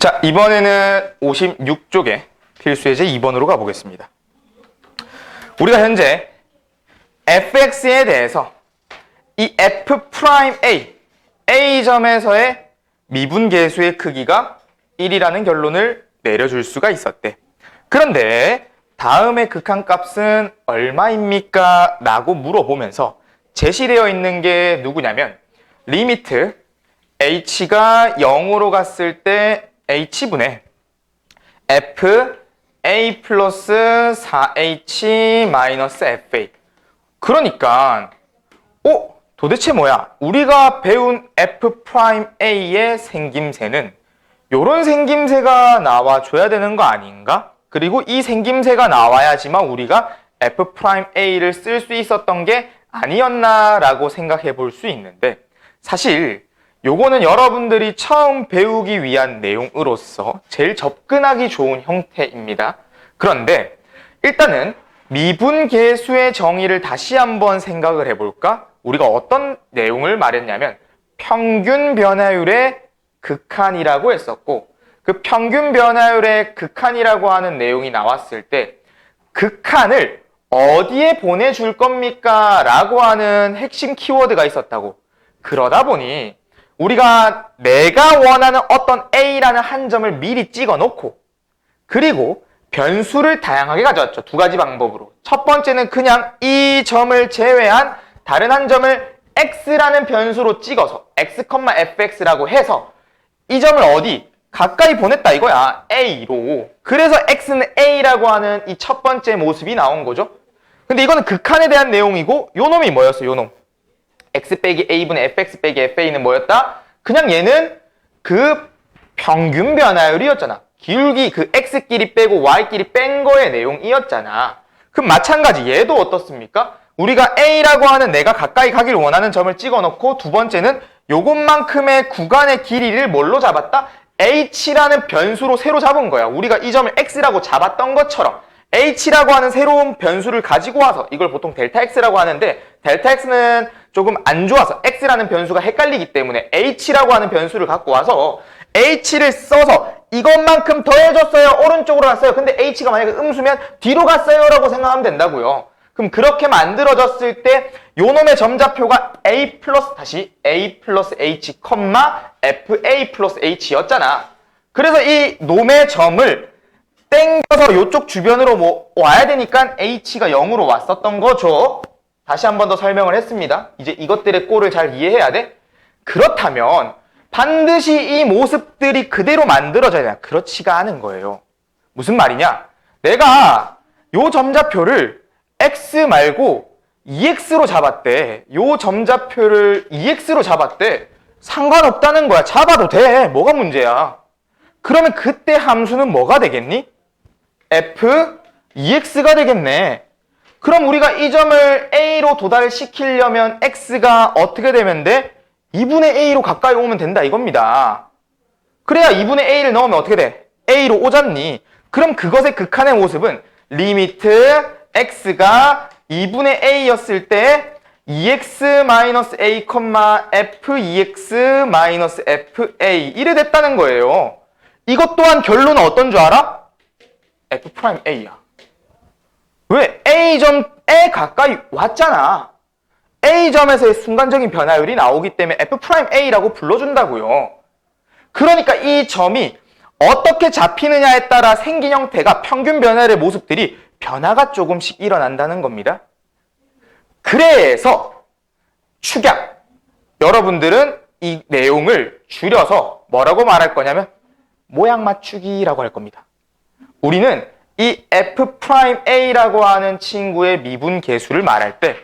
자, 이번에는 56쪽에 필수 예제 2번으로 가보겠습니다. 우리가 현재 fx에 대해서 이 f'A, A점에서의 미분계수의 크기가 1이라는 결론을 내려줄 수가 있었대. 그런데 다음의 극한값은 얼마입니까? 라고 물어보면서 제시되어 있는 게 누구냐면 리미트 h가 0으로 갔을 때 h분의 f a 플러스 4h 마이너스 fa 그러니까 어? 도대체 뭐야? 우리가 배운 f'A의 생김새는 요런 생김새가 나와줘야 되는 거 아닌가? 그리고 이 생김새가 나와야지만 우리가 f'A를 쓸 수 있었던 게 아니었나라고 생각해 볼 수 있는데 사실 요거는 여러분들이 처음 배우기 위한 내용으로서 제일 접근하기 좋은 형태입니다. 그런데 일단은 미분 계수의 정의를 다시 한번 생각을 해볼까? 우리가 어떤 내용을 말했냐면 평균 변화율의 극한이라고 했었고 그 평균 변화율의 극한이라고 하는 내용이 나왔을 때 극한을 어디에 보내줄 겁니까? 라고 하는 핵심 키워드가 있었다고. 그러다 보니 우리가 내가 원하는 어떤 A라는 한 점을 미리 찍어 놓고 그리고 변수를 다양하게 가져왔죠. 두 가지 방법으로. 첫 번째는 그냥 이 점을 제외한 다른 한 점을 x라는 변수로 찍어서 x, fx라고 해서 이 점을 어디 가까이 보냈다 이거야. a로. 그래서 x는 a라고 하는 이 첫 번째 모습이 나온 거죠. 근데 이거는 극한에 대한 내용이고 요 놈이 뭐였어? 요 놈. X 빼기 a분의 fx 빼기 fa는 뭐였다? 그냥 얘는 그 평균 변화율이었잖아. 기울기 그 x끼리 빼고 y끼리 뺀 거의 내용이었잖아. 그럼 마찬가지 얘도 어떻습니까? 우리가 a라고 하는 내가 가까이 가길 원하는 점을 찍어놓고 두 번째는 요것만큼의 구간의 길이를 뭘로 잡았다? h라는 변수로 새로 잡은 거야. 우리가 이 점을 x라고 잡았던 것처럼 h라고 하는 새로운 변수를 가지고 와서 이걸 보통 델타 x라고 하는데 델타 x는 조금 안 좋아서 x라는 변수가 헷갈리기 때문에 h라고 하는 변수를 갖고 와서 h를 써서 이것만큼 더해줬어요. 오른쪽으로 갔어요. 근데 h가 만약에 음수면 뒤로 갔어요. 라고 생각하면 된다고요. 그럼 그렇게 만들어졌을 때 요놈의 점좌표가 a 플러스 다시 a 플러스 h, fa 플러스 h였잖아. 그래서 이 놈의 점을 땡겨서 이쪽 주변으로 뭐 와야 되니까 h가 0으로 왔었던 거죠. 다시 한 번 더 설명을 했습니다. 이제 이것들의 꼴을 잘 이해해야 돼. 그렇다면 반드시 이 모습들이 그대로 만들어져야 돼. 그렇지가 않은 거예요. 무슨 말이냐? 내가 요 점좌표를 x 말고 2x로 잡았대. 요 점좌표를 2x로 잡았대. 상관없다는 거야. 잡아도 돼. 뭐가 문제야? 그러면 그때 함수는 뭐가 되겠니? F 2x가 되겠네. 그럼 우리가 이 점을 a로 도달시키려면 x가 어떻게 되면 돼? 2분의 a로 가까이 오면 된다 이겁니다. 그래야 2분의 a를 넣으면 어떻게 돼? a로 오잖니. 그럼 그것의 극한의 모습은 리미트 x가 2분의 a였을 때 2x-a, f2x-fa 이래 됐다는 거예요. 이것 또한 결론은 어떤 줄 알아? F'a야. 왜? A점에 가까이 왔잖아. A점에서의 순간적인 변화율이 나오기 때문에 F'A라고 불러준다고요. 그러니까 이 점이 어떻게 잡히느냐에 따라 생긴 형태가 평균 변화의 모습들이 변화가 조금씩 일어난다는 겁니다. 그래서 축약. 여러분들은 이 내용을 줄여서 뭐라고 말할 거냐면 모양 맞추기라고 할 겁니다. 우리는 이 F'A라고 하는 친구의 미분 계수를 말할 때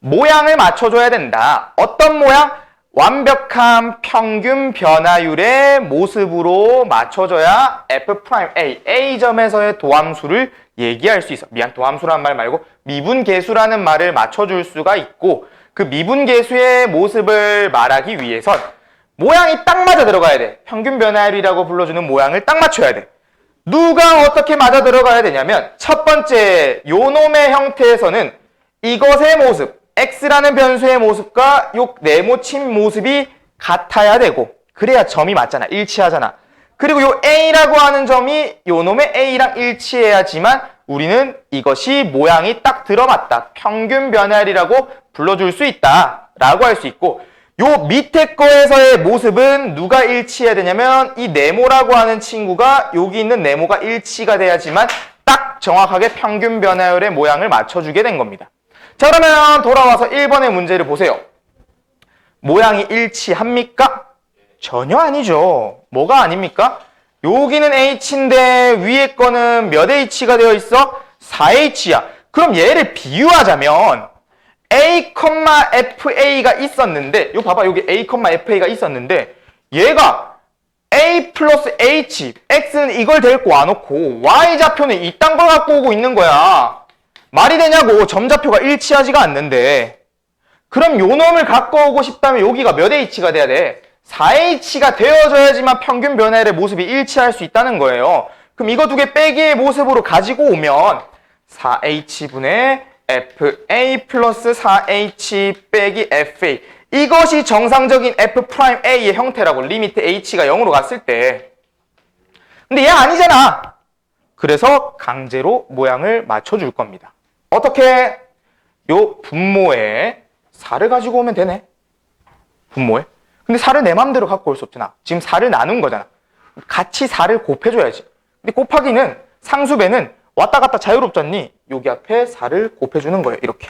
모양을 맞춰줘야 된다. 어떤 모양? 완벽한 평균 변화율의 모습으로 맞춰줘야 F'A, A점에서의 도함수를 얘기할 수 있어. 미안, 도함수란 말 말고 미분 계수라는 말을 맞춰줄 수가 있고 그 미분 계수의 모습을 말하기 위해선 모양이 딱 맞아 들어가야 돼. 평균 변화율이라고 불러주는 모양을 딱 맞춰야 돼. 누가 어떻게 맞아 들어가야 되냐면 첫 번째 요놈의 형태에서는 이것의 모습 x라는 변수의 모습과 요 네모친 모습이 같아야 되고 그래야 점이 맞잖아 일치하잖아 그리고 요 A라고 하는 점이 요 놈의 A랑 일치해야지만 우리는 이것이 모양이 딱 들어맞다. 평균 변화율이라고 불러줄 수 있다. 라고 할 수 있고 요 밑에 거에서의 모습은 누가 일치해야 되냐면 이 네모라고 하는 친구가 여기 있는 네모가 일치가 돼야지만 딱 정확하게 평균 변화율의 모양을 맞춰주게 된 겁니다. 자 그러면 돌아와서 1번의 문제를 보세요. 모양이 일치합니까? 전혀 아니죠. 뭐가 아닙니까? 여기는 H인데 위에 거는 몇 H가 되어 있어? 4H야. 그럼 얘를 비유하자면 A, FA가 있었는데 요 봐봐 여기 A, FA가 있었는데 얘가 A 플러스 H, X는 이걸 데리고 와놓고 Y좌표는 이딴 걸 갖고 오고 있는 거야. 말이 되냐고 점좌표가 일치하지가 않는데 그럼 요 놈을 갖고 오고 싶다면 여기가 몇 H가 돼야 돼? 4H가 되어져야지만 평균 변화율의 모습이 일치할 수 있다는 거예요. 그럼 이거 두 개 빼기의 모습으로 가지고 오면 4H분의 FA 플러스 4H 빼기 FA 이것이 정상적인 F'A의 형태라고 리미트 H가 0으로 갔을 때 근데 얘 아니잖아. 그래서 강제로 모양을 맞춰줄 겁니다. 어떻게? 요 분모에 4를 가지고 오면 되네. 분모에. 근데 4를 내 맘대로 갖고 올 수 없잖아. 지금 4를 나눈 거잖아. 같이 4를 곱해줘야지. 근데 곱하기는 상수배는 왔다 갔다 자유롭잖니? 여기 앞에 4를 곱해주는 거예요. 이렇게.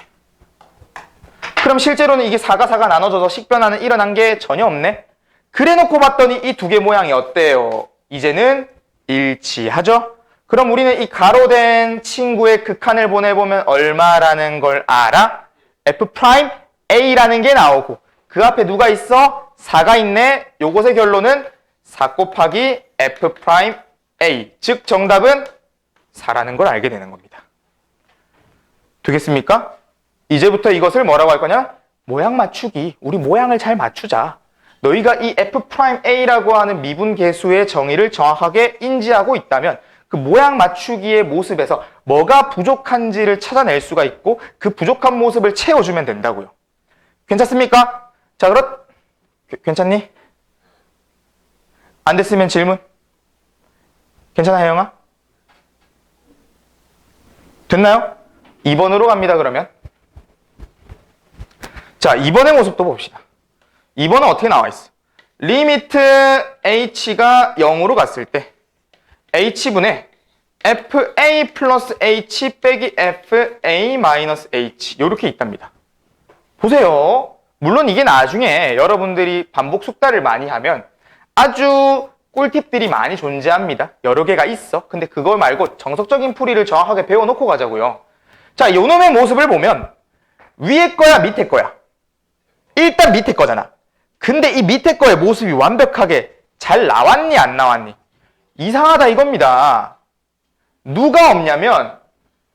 그럼 실제로는 이게 4가 4가 나눠져서 식변화는 일어난 게 전혀 없네? 그래 놓고 봤더니 이 두 개 모양이 어때요? 이제는 일치하죠? 그럼 우리는 이 가로된 친구의 극한을 보내보면 얼마라는 걸 알아? F 프라임 A라는 게 나오고 그 앞에 누가 있어? 4가 있네. 요것의 결론은 4 곱하기 F 프라임 A. 즉 정답은 4라는 걸 알게 되는 겁니다. 되겠습니까? 이제부터 이것을 뭐라고 할 거냐? 모양 맞추기. 우리 모양을 잘 맞추자. 너희가 이 F 프라임 A라고 하는 미분 계수의 정의를 정확하게 인지하고 있다면 그 모양 맞추기의 모습에서 뭐가 부족한지를 찾아낼 수가 있고 그 부족한 모습을 채워주면 된다고요. 괜찮습니까? 자, 그렇, 괜찮니? 안 됐으면 질문. 괜찮아, 혜영아? 됐나요? 2번으로 갑니다, 그러면. 자, 2번의 모습도 봅시다. 2번은 어떻게 나와 있어? 리미트 h가 0으로 갔을 때 h분의 fa 플러스 h 빼기 fa 마이너스 h 이렇게 있답니다. 보세요. 물론 이게 나중에 여러분들이 반복 숙달을 많이 하면 아주 꿀팁들이 많이 존재합니다. 여러 개가 있어. 근데 그걸 말고 정석적인 풀이를 정확하게 배워놓고 가자고요. 자, 요놈의 모습을 보면 위에 거야, 밑에 거야? 일단 밑에 거잖아. 근데 이 밑에 거의 모습이 완벽하게 잘 나왔니, 안 나왔니? 이상하다 이겁니다. 누가 없냐면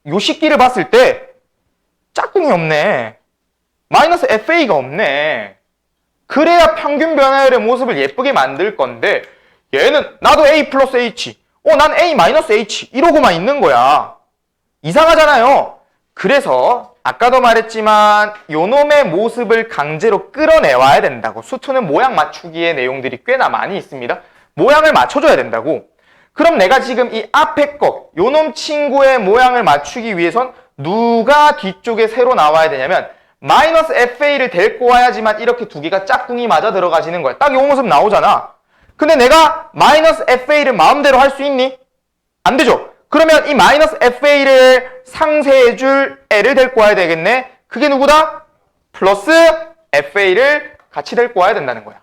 요 식기를 봤을 때 짝꿍이 없네. 마이너스 FA가 없네. 그래야 평균 변화율의 모습을 예쁘게 만들 건데 얘는 나도 A 플러스 H, 어, 난 A 마이너스 H 이러고만 있는 거야. 이상하잖아요. 그래서 아까도 말했지만 요놈의 모습을 강제로 끌어내와야 된다고. 수투는 모양 맞추기의 내용들이 꽤나 많이 있습니다. 모양을 맞춰줘야 된다고. 그럼 내가 지금 이 앞에 거, 요놈 친구의 모양을 맞추기 위해선 누가 뒤쪽에 새로 나와야 되냐면 마이너스 FA를 데리고 와야지만 이렇게 두 개가 짝꿍이 맞아 들어가지는 거야. 딱 요 모습 나오잖아. 근데 내가 마이너스 FA를 마음대로 할 수 있니? 안 되죠. 그러면 이 마이너스 FA를 상쇄해줄 애를 데리고 와야 되겠네. 그게 누구다? 플러스 FA를 같이 데리고 와야 된다는 거야.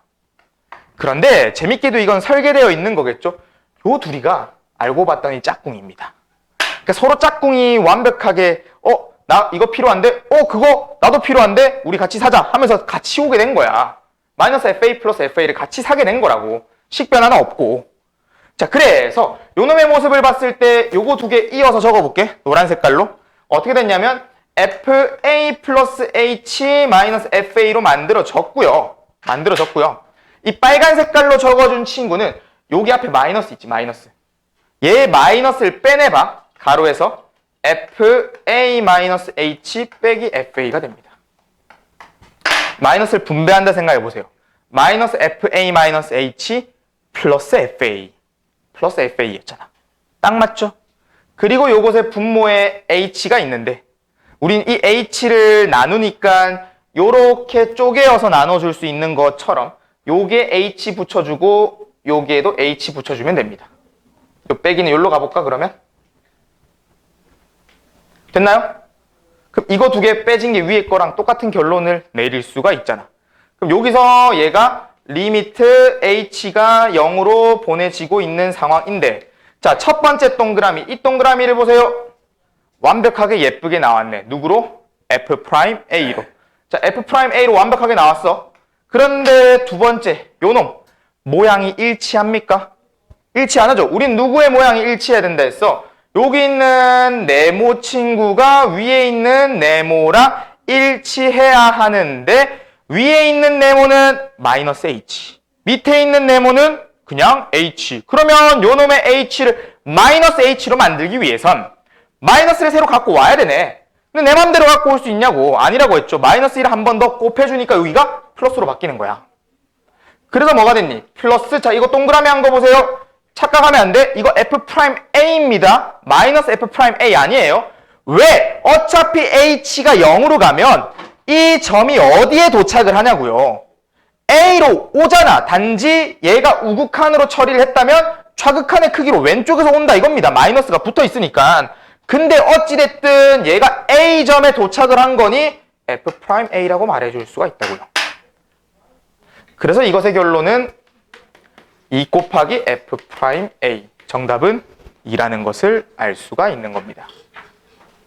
그런데 재밌게도 이건 설계되어 있는 거겠죠. 요 둘이가 알고 봤더니 짝꿍입니다. 그러니까 서로 짝꿍이 완벽하게 어, 나 이거 필요한데? 어, 그거 나도 필요한데? 우리 같이 사자 하면서 같이 오게 된 거야. 마이너스 FA 플러스 FA를 같이 사게 된 거라고. 식변 하나 없고. 자, 그래서 요놈의 모습을 봤을 때 요거 두 개 이어서 적어볼게. 노란 색깔로. 어떻게 됐냐면 FA 플러스 H 마이너스 FA로 만들어졌고요. 만들어졌고요. 이 빨간 색깔로 적어준 친구는 여기 앞에 마이너스 있지, 마이너스. 얘 마이너스를 빼내봐. 가로에서 FA 마이너스 H 빼기 FA가 됩니다. 마이너스를 분배한다 생각해 보세요. 마이너스 FA 마이너스 H 플러스 FA. 플러스 FA였잖아. 딱 맞죠? 그리고 요것에 분모에 H가 있는데 우린 이 H를 나누니까 요렇게 쪼개어서 나눠줄 수 있는 것처럼 요게 H 붙여주고 요게도 H 붙여주면 됩니다. 요 빼기는 여기로 가볼까 그러면? 됐나요? 그럼 이거 두 개 빼진 게 위에 거랑 똑같은 결론을 내릴 수가 있잖아. 그럼 여기서 얘가 리미트 h가 0으로 보내지고 있는 상황인데 자, 첫 번째 동그라미, 이 동그라미를 보세요. 완벽하게 예쁘게 나왔네. 누구로? f'a로. 자, f'a로 완벽하게 나왔어. 그런데 두 번째, 요놈. 모양이 일치합니까? 일치 안 하죠? 우린 누구의 모양이 일치해야 된다 했어? 여기 있는 네모 친구가 위에 있는 네모랑 일치해야 하는데 위에 있는 네모는 마이너스 h 밑에 있는 네모는 그냥 h 그러면 요 놈의 h를 마이너스 h로 만들기 위해선 마이너스를 새로 갖고 와야 되네 근데 내 맘대로 갖고 올 수 있냐고 아니라고 했죠 마이너스 1을 한 번 더 곱해주니까 여기가 플러스로 바뀌는 거야 그래서 뭐가 됐니? 플러스 자 이거 동그라미 한 거 보세요 착각하면 안 돼. 이거 f'a입니다. 마이너스 f'a 아니에요. 왜? 어차피 h가 0으로 가면 이 점이 어디에 도착을 하냐고요. a로 오잖아. 단지 얘가 우극한으로 처리를 했다면 좌극한의 크기로 왼쪽에서 온다 이겁니다. 마이너스가 붙어 있으니까. 근데 어찌됐든 얘가 a점에 도착을 한 거니 f'a라고 말해줄 수가 있다고요. 그래서 이것의 결론은 2 곱하기 f 프라임 a 정답은 2라는 것을 알 수가 있는 겁니다.